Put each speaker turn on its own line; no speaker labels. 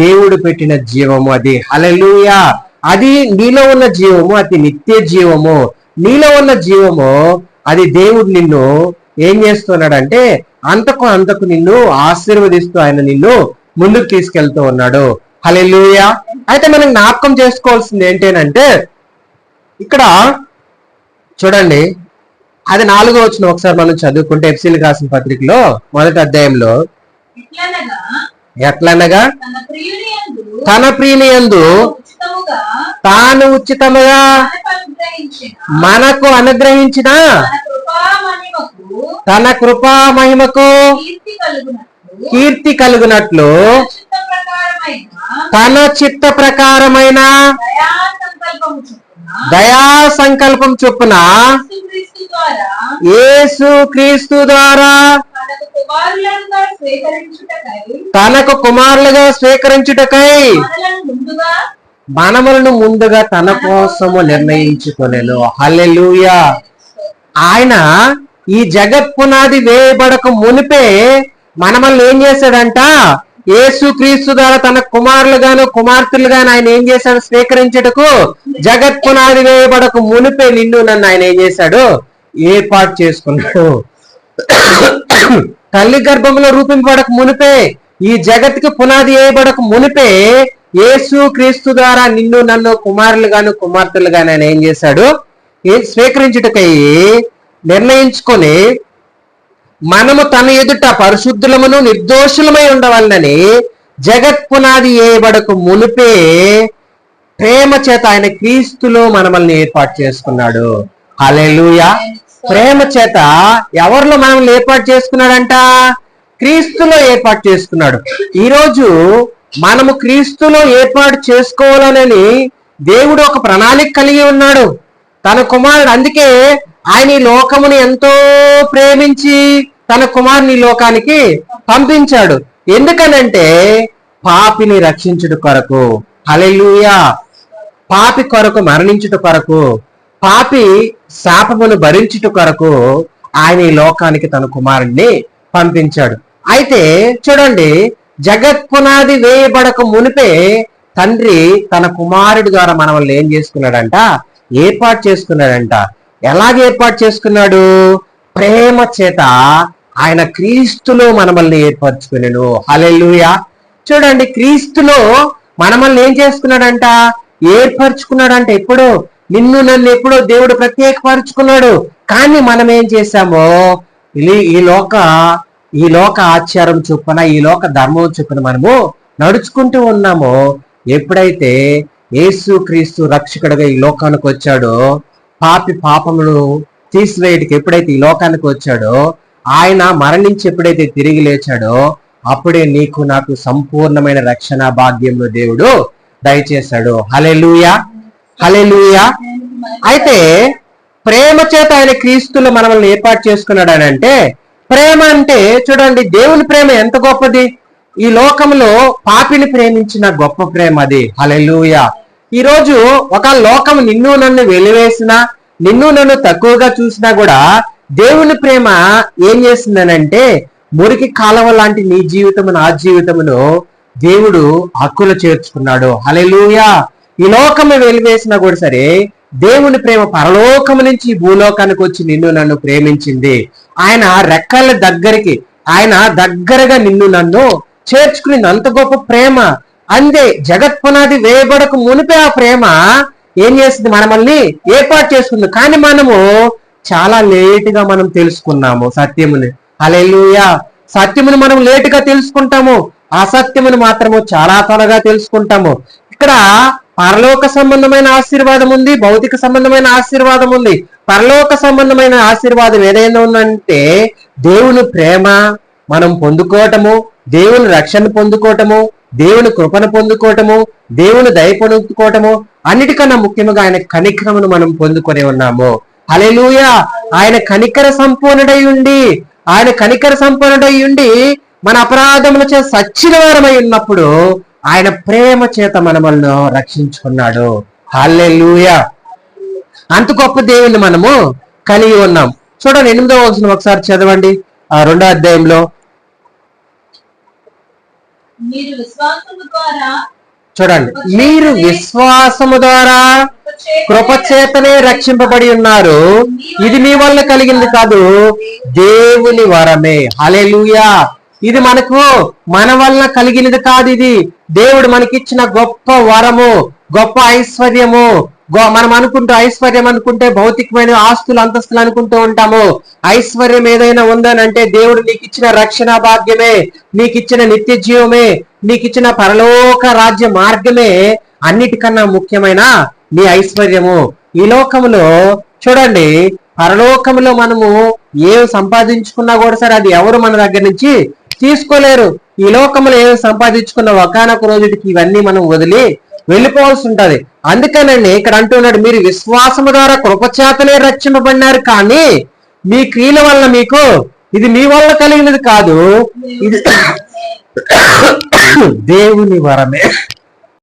దేవుడు పెట్టిన జీవము అది. హలలుయా అది నీలో ఉన్న జీవము అది నిత్య జీవము. నీలో ఉన్న జీవము అది దేవుడు నిన్ను ఏం చేస్తున్నాడంటే అంతకు అంతకు నిన్ను ఆశీర్వదిస్తూ ఆయన నిన్ను ముందుకు తీసుకెళ్తూ ఉన్నాడు. హలెలుయా అయితే మనం జ్ఞాపకం చేసుకోవాల్సింది ఏంటంటే ఇక్కడ చూడండి అది నాలుగో వచ్చిన ఒకసారి మనం చదువుకుంటే ఎఫ్సీలు రాసిన పత్రికలో మొదటి అధ్యాయంలో ఎట్లనగా?
తన ప్రియుని యందు
తన
ఉచితముగా మనకు అనుగ్రహించిన తన కృపా మహిమకు కీర్తి కలుగునట్లు
తన చిత్త ప్రకారమైన
దయా
సంకల్పం చొప్పున యేసు క్రీస్తు ద్వారా
తనకు కుమారులుగా స్వీకరించుటకై
మనములను ముందుగా తన కోసము నిర్ణయించుకొనెను. హల్లెలూయా. ఆయన ఈ జగత్ పునాది వేయబడక మునిపే మనమల్ని ఏం చేశాడంట? యేసు క్రీస్తు ద్వారా తన కుమారులుగాను కుమార్తెలుగాను ఆయన ఏం చేశాడు? స్వీకరించుటకు జగత్ పునాది వేయబడక మునిపే నిన్ను నన్ను ఆయన ఏం చేశాడు? ఏర్పాటు చేసుకున్నాడు. తల్లి గర్భంలో రూపింపబడక మునిపే ఈ జగత్కి పునాది వేయబడక మునిపే యేసు క్రీస్తు ద్వారా నిన్ను నన్ను కుమారులుగాను కుమార్తెలుగాను ఆయన ఏం చేశాడు? ఏ- స్వీకరించుటకై నిర్ణయించుకొని మనము తన ఎదుట పరిశుద్ధులమును నిర్దోషులమై ఉండవాలని జగత్ పునాది వేయబడకు మునిపే ప్రేమ చేత ఆయన క్రీస్తులో మనమల్ని ఏర్పాటు చేసుకున్నాడు. అలెలుయా ప్రేమ చేత ఎవరిలో మనల్ని ఏర్పాటు చేసుకున్నాడంట? క్రీస్తులో ఏర్పాటు చేసుకున్నాడు. ఈ రోజు మనము క్రీస్తులో ఏర్పాటు చేసుకోవాలని దేవుడు ఒక ప్రణాళిక కలిగి ఉన్నాడు. తన కుమారుడు అందుకే ఆయన ఈ లోకముని ఎంతో ప్రేమించి తన కుమారుని లోకానికి పంపించాడు. ఎందుకనంటే పాపిని రక్షించుట కొరకు. హల్లెలూయా. పాపి కొరకు మరణించుట కొరకు. పాపి శాపమును భరించుట కొరకు ఆయన ఈ లోకానికి తన కుమారుణ్ణి పంపించాడు. అయితే చూడండి జగత్ పునాది వేయబడక మునిపే తండ్రి తన కుమారుడి ద్వారా మనల్ని ఏం చేసుకున్నాడంట? ఏర్పాటు చేసుకున్నాడంట. ఎలాగ ఏర్పాటు చేసుకున్నాడు? ప్రేమ చేత ఆయన క్రీస్తులో మనమల్ని ఏర్పరచుకున్నాను హల్లెలూయా. చూడండి క్రీస్తులో మనమల్ని ఏం చేసుకున్నాడంట? ఏర్పరచుకున్నాడంట ఎప్పుడు? నిన్ను నన్ను ఎప్పుడో దేవుడు ప్రత్యేకపరుచుకున్నాడు. కానీ మనం ఏం చేశామో? ఈ- లోక ఈ లోక ఆచారం చొప్పున ఈ లోక ధర్మం చొప్పున మనము నడుచుకుంటూ ఉన్నామో ఎప్పుడైతే యేసు క్రీస్తు రక్షకుడుగా ఈ లోకానికి వచ్చాడో పాపి పాపమును తీసివేయటికి ఎప్పుడైతే ఈ లోకానికి వచ్చాడో ఆయన మరణించి ఎప్పుడైతే తిరిగి లేచాడో అప్పుడే నీకు నాకు సంపూర్ణమైన రక్షణ భాగ్యంలో దేవుడు దయచేశాడు. హలెలూయా హలెలూయా అయితే ప్రేమ చేత ఆయన క్రీస్తులు మనల్ని ఏర్పాటు చేసుకున్నాడు అని అంటే ప్రేమ అంటే చూడండి దేవుని ప్రేమ ఎంత గొప్పది? ఈ లోకంలో పాపిని ప్రేమించిన గొప్ప ప్రేమ అది. హలెలుయా ఈరోజు ఒక లోకం నిన్ను నన్ను వెలివేసినా నిన్ను నన్ను తక్కువగా చూసినా కూడా దేవుని ప్రేమ ఏం చేసిందనంటే మురికి కాలవ లాంటి నీ జీవితము నా జీవితమును దేవుడు హక్కులు చేర్చుకున్నాడు. హలెలుయా ఈ లోకము వెలివేసినా కూడా సరే దేవుని ప్రేమ పరలోకము నుంచి ఈ భూలోకానికి వచ్చి నిన్ను నన్ను ప్రేమించింది. ఆయన రెక్కల దగ్గరికి ఆయన దగ్గరగా నిన్ను నన్ను చేర్చుకునింది. అంత గొప్ప ప్రేమ. అందే జగత్ పునాది మునిపే ఆ ప్రేమ ఏం చేసింది మనమల్ని ఏర్పాటు చేసుకుంది కానీ మనము చాలా లేటుగా మనం తెలుసుకున్నాము సత్యముని. అలెలుయా సత్యమును మనం లేటుగా తెలుసుకుంటాము. అసత్యమును మాత్రము చాలా త్వరగా తెలుసుకుంటాము. ఇక్కడ పరలోక సంబంధమైన ఆశీర్వాదం ఉంది భౌతిక సంబంధమైన ఆశీర్వాదం ఉంది. పరలోక సంబంధమైన ఆశీర్వాదం ఏదైనా ఉందంటే దేవుని ప్రేమ మనం పొందుకోవటము దేవుని రక్షణ పొందుకోవటము దేవుని కృపను పొందుకోవటము దేవుని దయ పొందుకోవటము అన్నిటికన్నా ముఖ్యంగా ఆయన కనికరమును మనం పొందుకొని ఉన్నాము. అలెలుయ ఆయన కనికర సంపూర్ణుడై ఉండి ఆయన కనికర సంపూర్ణుడై ఉండి మన అపరాధముల చే సచ్చిన వారమై ఉన్నప్పుడు ఆయన ప్రేమ చేత మనమల్ని రక్షించుకున్నాడు. హల్లెలూయా. అంత గొప్ప దేవుని మనము కలిగి ఉన్నాం. చూడండి ఎనిమిదవ వచనం ఒకసారి చదవండి. ఆ రెండో అధ్యాయంలో. చూడండి మీరు విశ్వాసము ద్వారా కృపచేతనే రక్షింపబడి ఉన్నారు. ఇది మీ వల్ల కలిగింది కాదు. దేవుని వరమే. హల్లెలూయా. ఇది మనకు మన వల్ల కలిగినది కాదు ఇది. దేవుడు మనకిచ్చిన గొప్ప వరము గొప్ప ఐశ్వర్యము. గొ- మనం అనుకుంటూ ఐశ్వర్యం అనుకుంటే భౌతికమైన ఆస్తులు అంతస్తులు అనుకుంటూ ఉంటాము. ఐశ్వర్యం ఏదైనా ఉందనంటే దేవుడు నీకు ఇచ్చిన రక్షణ భాగ్యమే నీకు ఇచ్చిన నిత్య జీవమే నీకు ఇచ్చిన పరలోక రాజ్య మార్గమే అన్నిటికన్నా ముఖ్యమైన నీ ఐశ్వర్యము. ఈ లోకములో చూడండి పరలోకములో మనము ఏం సంపాదించుకున్నా కూడా సరే అది ఎవరు మన దగ్గర నుంచి తీసుకోలేరు. ఈ లోకములో ఏం సంపాదించుకున్న ఒకనొక రోజుకి ఇవన్నీ మనం వదిలి వెళ్ళిపోవాల్సి ఉంటది. అందుకనండి ఇక్కడ అంటున్నాడు మీరు విశ్వాసము ద్వారా కృపచేతనే రక్షింపబడినారు కానీ మీ క్రియల వల్ల మీకు ఇది మీ వల్ల కలిగినది కాదు. ఇది దేవుని వరమే.